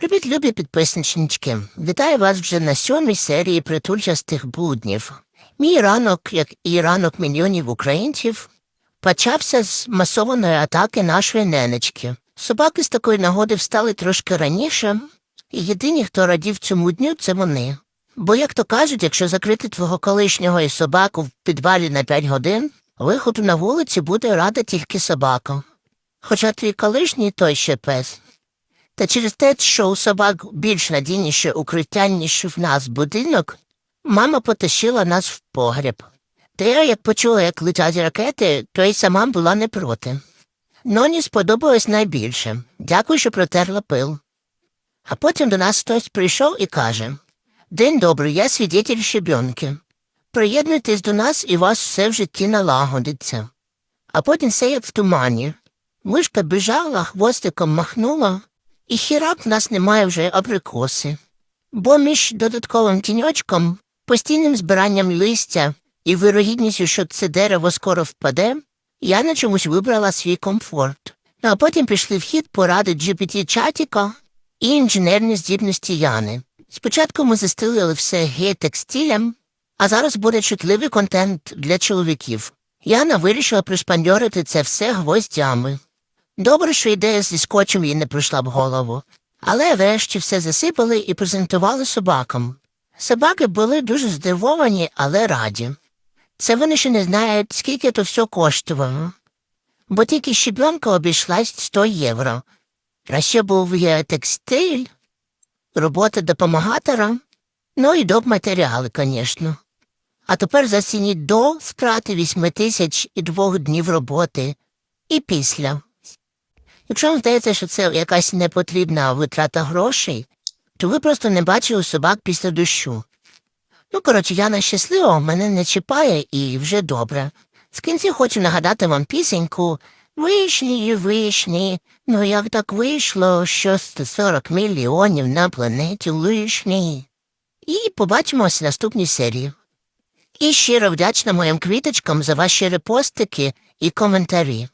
Привіт, любі підписничнички. Вітаю вас вже на сьомій серії притульчастих блуднів. Мій ранок, як і ранок мільйонів українців, почався з масованої атаки нашої ненечки. Собаки з такої нагоди встали трошки раніше, і єдині, хто радів цьому дню, це вони. Бо, як то кажуть, якщо закрити твого колишнього і собаку в підвалі на 5 годин, виходу на вулиці буде рада тільки собака. Хоча твій колишній той ще пес. Та через те, що у собак більш надійніше укриття, ніж в нас будинок, мама потащила нас в погреб. Та я, як почула, як летять ракети, то й сама була не проти. Ноні сподобалось найбільше. Дякую, що протерла пил. А потім до нас хтось прийшов і каже День добрий, я свідетель щебенки. Приєднуйтесь до нас і вас все в житті налагодиться. А потім все в тумані. Мишка біжала, хвостиком махнула, і хірак в нас немає вже абрикоси. Бо між додатковим тіньочком, постійним збиранням листя і вирогідністю, що це дерево скоро впаде, я на чомусь вибрала свій комфорт. Ну а потім пішли в хід поради GPT-чатіка і інженерні здібності Яни. Спочатку ми застелили все гей-текстилем, а зараз буде чутливий контент для чоловіків. Яна вирішила пришпандьорити це все гвоздями. Добре, що ідея зі скотчем їй не прийшла в голову. Але врешті все засипали і презентували собакам. Собаки були дуже здивовані, але раді. Це вони ще не знають, скільки то все коштувало. Бо тільки щебенка обійшлась 100 євро. А ще був є текстиль, робота допомагатора, ну і доп матеріали, звісно. А тепер зацініть до втрати 8 тисяч і двох днів роботи. І після. Якщо вам здається, що це якась непотрібна витрата грошей, то ви просто не бачили собак після дощу. Ну, коротше, Яна щаслива, мене не чіпає і вже добре. В кінці хочу нагадати вам пісеньку Вишні і вишні, ну як так вийшло, що 140 мільйонів на планеті лишні. І побачимося в наступній серії. І щиро вдячна моїм квіточкам за ваші репостики і коментарі.